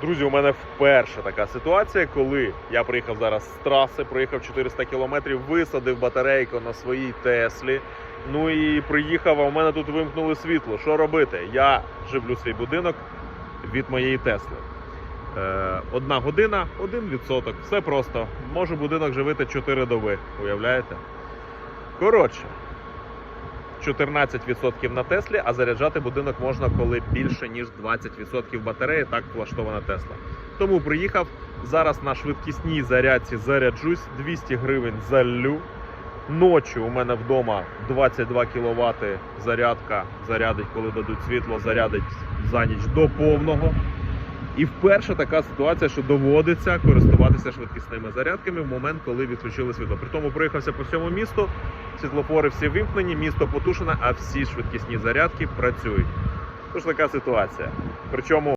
Друзі, у мене вперше така ситуація, коли я приїхав зараз з траси, проїхав 400 кілометрів, висадив батарейку на своїй Теслі. Ну і приїхав, а у мене тут вимкнули світло. Що робити? Я живлю свій будинок від моєї Тесли. Е, одна година, один відсоток. Все просто. Можу будинок живити 4 доби. Уявляєте? Коротше, 14% на Теслі, а заряджати будинок можна, коли більше ніж 20% батареї. Так влаштована Тесла. Тому приїхав. Зараз на швидкісній зарядці заряджусь, 200 гривень залю. Ночі у мене вдома 22 кВт зарядка зарядить, коли дадуть світло, зарядить за ніч до повного. І вперше така ситуація, що доводиться користуватися швидкісними зарядками в момент, коли відключили світло. При тому проїхався по всьому місту, світлофори всі вимкнені, місто потушене, а всі швидкісні зарядки працюють. Тож така ситуація. Причому